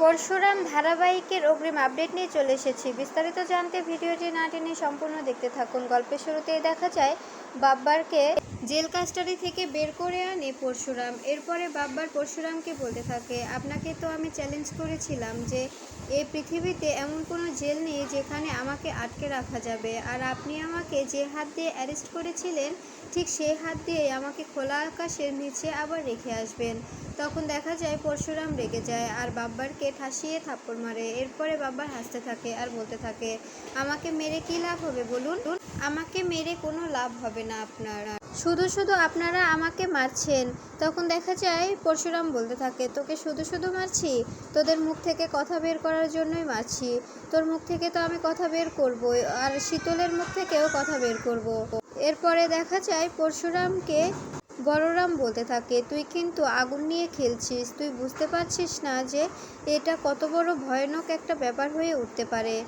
পরশুরাম ধারাবাহিকের অগ্রিম আপডেট নিয়ে চলে এসেছি। বিস্তারিত জানতে ভিডিওটি না টেনে সম্পূর্ণ দেখতে থাকুন। গল্পের শুরুতেই দেখা যায়, বাব্বারকে জেল কাস্টারি থেকে বের করে আনে পরশুরাম। এরপরে বাব্বার পরশুরামকে বলতে থাকে, আপনাকে তো আমি চ্যালেঞ্জ করেছিলাম যে এই পৃথিবীতে এমন কোনো জেল নেই যেখানে আমাকে আটকে রাখা যাবে। আর আপনি আমাকে যে হাত দিয়ে অ্যারেস্ট করেছিলেন, ঠিক সেই হাত দিয়ে আমাকে খোলা আকাশের নিচে আবার রেখে আসবেন। তখন দেখা যায় পরশুরাম রেগে যায় আর বাব্বারকে ঠাসিয়ে থাপ্পড় মারে। এরপরে বাব্বার হাসতে থাকে আর বলতে থাকে, আমাকে মেরে কী লাভ হবে বলুন? আমাকে মেরে কোনো লাভ হবে না আপনার। শুধু শুধু আপনারা আমাকে মারছেন। তখন দেখা যায় পরশুরাম বলতে থাকে, তোকে শুধু শুধু মারছি? তোদের মুখ থেকে কথা বের করার জন্যই মারছি। তোর মুখ থেকে তো আমি কথা বের করব, আর শীতলের মুখ থেকেও কথা বের করব। এরপরে দেখা যায় পরশুরামকে বড়রাম বলতে থাকে, তুই কিন্তু আগুন নিয়ে খেলছিস, তুই বুঝতে পারছিস না যে এটা কত বড় ভয়ানক একটা ব্যাপার হয়ে উঠতে পারে।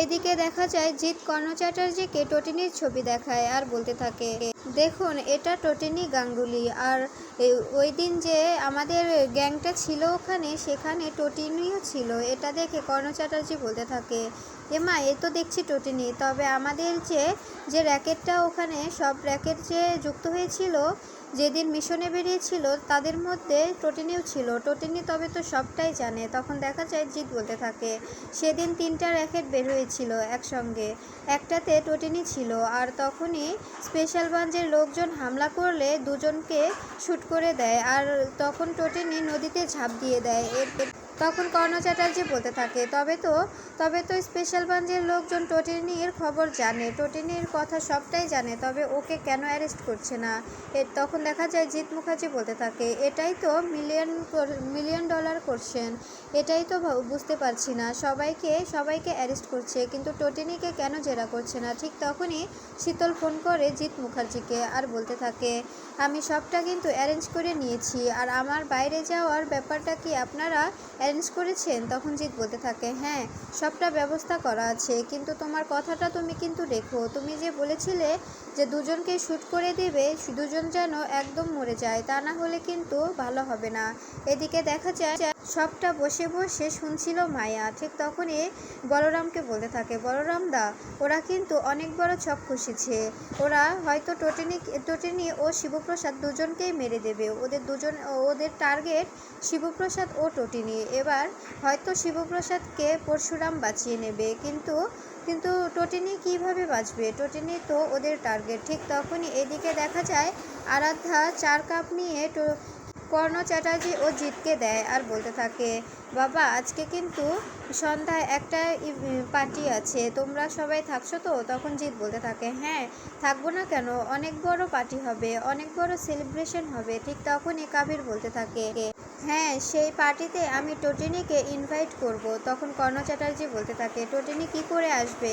এইদিকে দেখা যায়, জিৎ কর্ণ চ্যাটার্জিকে টটিনির ছবি দেখায় আর বলতে থাকে, দেখুন, এটা টটিনি গাঙ্গুলি। আর ওই দিন যে আমাদের গ্যাংটা ছিল ওখানে, সেখানে টটিনিও ছিল। এটা দেখে কর্ণ চ্যাটার্জি বলতে থাকে, এমা, এ তো দেখছি টটিনি। তবে আমাদের যে যে র্যাকেটটা ওখানে, সব র্যাকেট যে যুক্ত হয়েছিল যেদিন মিশনে বেরিয়েছিল, তাদের মধ্যে টোটিনিও ছিল। টোটিনি তবে তো সবটাই জানে। তখন দেখা যায় জিৎ বলতে থাকে, সেদিন তিনটা র্যাকেট বের হয়েছিল একসঙ্গে। একটাতে টোটিনি ছিল আর তখনই স্পেশাল ব্রাঞ্চের লোকজন হামলা করলে দুজনকে শ্যুট করে দেয়। আর তখন টোটিনি নদীতে ঝাঁপ দিয়ে দেয়। এর এর- তখন কর্ণ চ্যাটার্জি বলতে থাকে, তবে তো তবে তো স্পেশাল ব্রাঞ্চের লোকজন টোটিনির খবর জানে, টোটিনির কথা সবটাই জানে, তবে ওকে কেন অ্যারেস্ট করছে না? এর তখন দেখা যায় জিৎ মুখার্জি বলতে থাকে, এটাই তো মিলিয়ন মিলিয়ন ডলার করছেন, এটাই তো বুঝতে পারছি না, সবাইকে সবাইকে অ্যারেস্ট করছে, কিন্তু টোটিনিকে কেন জেরা করছে না? ঠিক তখনই শীতল ফোন করে জিৎ মুখার্জিকে আর বলতে থাকে, আমি সবটা কিন্তু অ্যারেঞ্জ করে নিয়েছি, আর আমার বাইরে যাওয়ার ব্যাপারটা কি আপনারা অ্যারেঞ্জ করেছেন, তখন জিৎ বলতে থাকে হ্যাঁ সবটা ব্যবস্থা করা আছে, কিন্তু তোমার কথাটা তুমি কিন্তু রেখো। তুমি যে বলেছিলে যে দুজনকে শ্যুট করে দেবে, দুজন যেন একদম মরে যায়, তা না হলে কিন্তু ভালো হবে না। এদিকে দেখা যায় সবটা বসে বসে শুনছিল মায়া। ঠিক তখনই বলরামকে বলতে থাকে, বলরাম দা, ওরা কিন্তু অনেক বড় ছক কষেছে ওরা হয়তো টোটিনি টোটিনি ও শিবপ্রসাদ দুজনকেই মেরে দেবে। ওদের দুজন, ওদের টার্গেট শিবপ্রসাদ ও টোটিনি। এবার হয়তো শিবপ্রসাদকে পরশুরাম বাঁচিয়ে নেবে। কিন্তু কিন্তু টোটিনি কীভাবে বাঁচবে? টোটিনি তো ওদের টার্গেট ঠিক তখনই এদিকে দেখা যায় আরাধ্যা চার কাপ নিয়ে কর্ণ চ্যাটার্জি ও জিতকে দেয় আর বলতে থাকে, বাবা, আজকে কিন্তু সন্ধ্যায় একটা পার্টি আছে। তোমরা সবাই থাকছো তো? তখন জিৎ বলতে থাকে হ্যাঁ থাকব না কেন? অনেক বড় পার্টি হবে, অনেক বড় সেলিব্রেশন হবে। ঠিক তখনই কাবির বলতে থাকে হ্যাঁ সেই পার্টিতে আমি টোটিনিকে ইনভাইট করব। তখন কর্ণ চ্যাটার্জি বলতে থাকে, টোটিনি কি করে আসবে?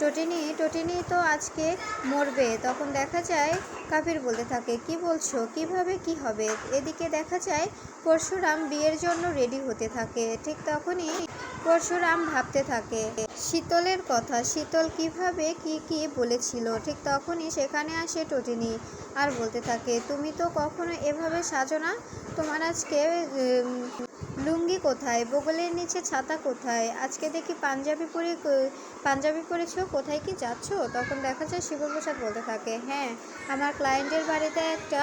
টোটিনি টোটিনি তো আজকে মরবে। তখন দেখা যায়, কাফির বলতে থাকে, কি বলছো? কীভাবে কি হবে? এদিকে দেখা যায়, পরশুরাম বিয়ের জন্য রেডি হতে থাকে। ঠিক তখনই পরশুরাম ভাবতে থাকে, শীতলের কথা, শীতল কীভাবে কি কি বলেছিল? ঠিক তখনই সেখানে আসে টটিনি আর বলতে থাকে, তুমি তো কখনো এভাবে সাজো না? তোমার আজকে লুঙ্গি কোথায়? বগলের নিচে ছাতা কোথায়? আজকে দেখি পাঞ্জাবি পরে পাঞ্জাবি পরেছো? কোথায় কি যাচ্ছ? তখন দেখা যায় শিবপ্রসাদ বলতে থাকে হ্যাঁ আমার ক্লায়েন্টের বাড়িতে একটা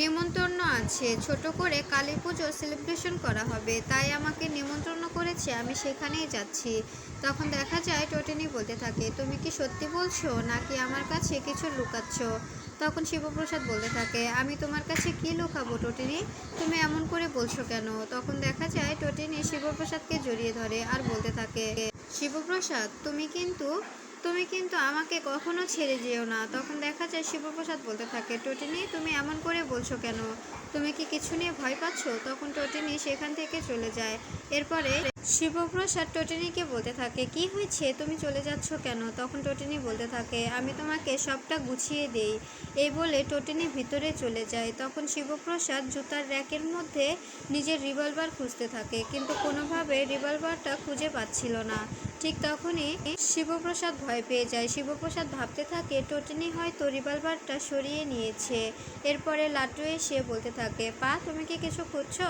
নিমন্ত্রণ আছে। ছোট করে কালী পুজো সেলিব্রেশন করা হবে। তাই আমাকে নিমন্ত্রণ করেছে, আমি সেখানেই যাচ্ছি। তখন দেখা যায় টোটিনি বলতে থাকে, তুমি কি সত্যি বলছো? নাকি আমার কাছে কিছু লুকাচ্ছ? তখন শিবপ্রসাদ বলতে থাকে, আমি তোমার কাছে কি লুকাবো টোটিনি? তুমি এমন করে বলছো কেন? তখন দেখা যায় টোটিনি শিবপ্রসাদকে জড়িয়ে ধরে আর বলতে থাকে, শিবপ্রসাদ, তুমি কিন্তু তুমি কিন্তু আমাকে কখনো ছেড়ে যেও না। তখন দেখা যায় শিবপ্রসাদ বলতে থাকে, টোটিনি, তুমি এমন করে বলছো কেন? তুমি কি কিছু নিয়ে ভয় পাচ্ছ? তখন টোটিনি সেখান থেকে চলে যায়। এরপরে শিবপ্রসাদ টোটিনিকে বলতে থাকে, কি হয়েছে? তুমি চলে যাচ্ছ কেন? তখন টোটিনি বলতে থাকে, আমি তোমাকে সবটা গুছিয়ে দেই। এই বলে টোটিনি ভিতরে চলে যায়। তখন শিবপ্রসাদ জুতার র্যাকের মধ্যে নিজের রিভলভার খুঁজতে থাকে, কিন্তু কোনোভাবে রিভলভারটা খুঁজে পাচ্ছিল না। ঠিক তখনই শিবপ্রসাদ ভয় পেয়ে যায়। শিবপ্রসাদ ভাবতে থাকে, টোটিনি হয়তো রিভলভারটা সরিয়ে নিয়েছে। এরপরে লাট্টু এসে বলতে থাকে, পা, তুমি কি কিছু খুঁজছো?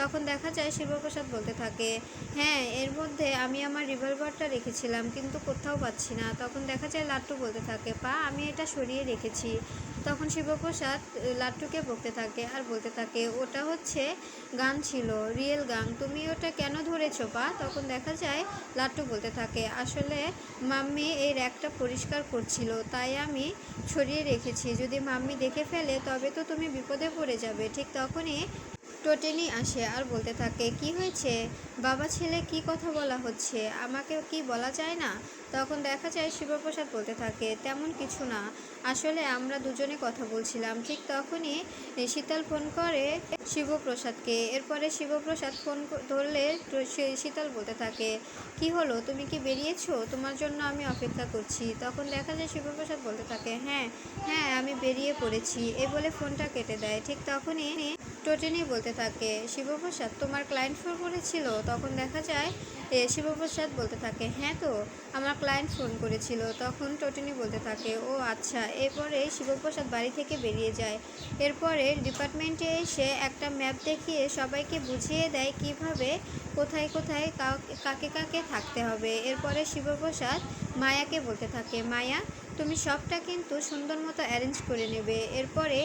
তখন দেখা যায় শিবপ্রসাদ বলতে থাকে হ্যাঁ এর মধ্যে আমি আমার রিভলভারটা রেখেছিলাম, কিন্তু কোথাও পাচ্ছি না। তখন দেখা যায় লাট্টু বলতে থাকে, পা, আমি এটা সরিয়ে রেখেছি। তখন শিবপ্রসাদ লাট্টুকে বকতে থাকে আর বলতে থাকে, ওটা হচ্ছে গান ছিল রিয়েল গান, তুমি ওটা কেন ধরেছো, পা? তখন দেখা যায় লাট্টু বলতে থাকে, আসলে মাম্মি এই র্যাকটা পরিষ্কার করছিল, তাই আমি সরিয়ে রেখেছি। যদি মাম্মি দেখে ফেলে, তবে তো তুমি বিপদে পড়ে যাবে। ঠিক তখনই টোটেনি আসে আর বলতে থাকে, কি হয়েছে? বাবা ছেলে কি কথা বলা হচ্ছে? আমাকে কি বলা যায় না? তখন দেখা যায় শিবপ্রসাদ বলতে থাকে, তেমন কিছু না। আসলে আমরা দুজনে কথা বলছিলাম। ঠিক তখনই শীতল ফোন করে শিবপ্রসাদকে। এরপরে শিবপ্রসাদ ফোন ধরলে শীতল বলতে থাকে, কি হলো? তুমি কি বেরিয়েছো? তোমার জন্য আমি অপেক্ষা করছি। তখন দেখা যায় শিবপ্রসাদ বলতে থাকে হ্যাঁ হ্যাঁ আমি বেরিয়ে পড়েছি। এ বলে ফোনটা কেটে দেয়। ঠিক তখনই টোটেনি বলতে থাকে, শিবপ্রসাদ, তোমার ক্লায়েন্ট ফোন করেছিল? তখন দেখা যায় শিবপ্রসাদ বলতে থাকে হ্যাঁ তো, আমার ক্লায়েন্ট ফোন করেছিল। তখন টোটিনি বলতে থাকে, ও আচ্ছা। এরপরে শিবপ্রসাদ বাড়ি থেকে বেরিয়ে যায়। এরপরে ডিপার্টমেন্টে এসে একটা ম্যাপ দেখিয়ে সবাইকে বুঝিয়ে দেয় কীভাবে কোথায় কোথায় কাকে কাকে থাকতে হবে। এরপরে শিবপ্রসাদ মায়াকে বলতে থাকে, মায়া, তুমি সবটা কিন্তু সুন্দর মতো অ্যারেঞ্জ করে নেবে। এরপরে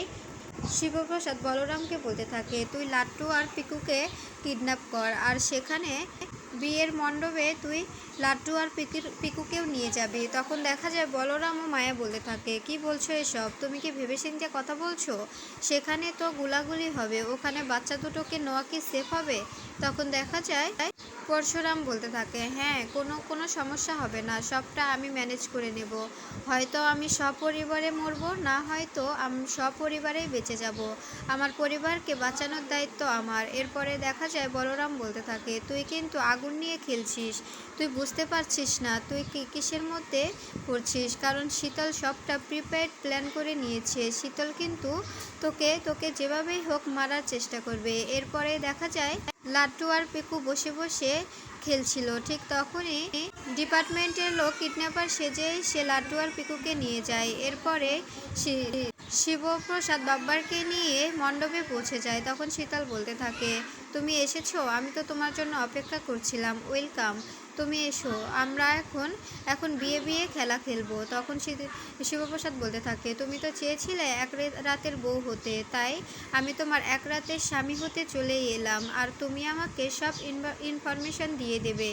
শিবপ্রসাদ বলরামকে বলতে থাকে, তুই লাট্টু আর পিকুকে কিডন্যাপ কর। আর সেখানে বিয়ের মণ্ডপে তুই লাড্ডু আর পিকির, পিকুকেও নিয়ে যাবি। তখন দেখা যায় বলরাম ও মায়া বলতে থাকে, কি বলছো এসব? তুমি কি ভেবেচিন্তে কথা বলছো? সেখানে তো গুলাগুলি হবে। ওখানে বাচ্চা দুটোকে নেওয়া কি সেফ হবে? তখন দেখা যায় পরশুরাম বলতে থাকে হ্যাঁ কোনো কোনো সমস্যা হবে না, সবটা আমি ম্যানেজ করে নেব। হয়তো আমি সপরিবারে মরবো, না হয়তো আমি সপরিবারেই বেঁচে যাব। আমার পরিবারকে বাঁচানোর দায়িত্ব আমার। এরপরে দেখা যায় বলরাম বলতে থাকে, তুই কিন্তু আগুন নিয়ে খেলছিস, তুই বুঝতে পারছিস না, তুই কিসের মধ্যে পড়ছিস? কারণ শীতল সবটা প্রিপেড প্ল্যান করে নিয়েছে। শীতল কিন্তু তোকে তোকে যেভাবেই হোক মারার চেষ্টা করবে। এরপরে দেখা যায় লাট্টু আর পিকু বসে বসে খেলছিল। ঠিক তখনই ডিপার্টমেন্টের লোক কিডন্যাপার সেজে সে লাট্টু আর পিকুকে নিয়ে যায়। এরপরে শিবপ্রসাদ বাব্বারকে নিয়ে মণ্ডপে পৌঁছে যায়। তখন শীতল বলতে থাকে, তুমি এসেছ, আমি তো তোমার জন্য অপেক্ষা করছিলাম। ওয়েলকাম। তুমি এসো, আমরা এখন এখন বিয়ে বিয়ে খেলা খেলব। তখন শিবপ্রসাদ বলতে থাকে, তুমি তো চেয়েছিলে এক রাতের বউ হতে, তাই আমি তোমার এক রাতের স্বামী হতে চলে এলাম, আর তুমি আমাকে সব ইনফরমেশন দিয়ে দেবে।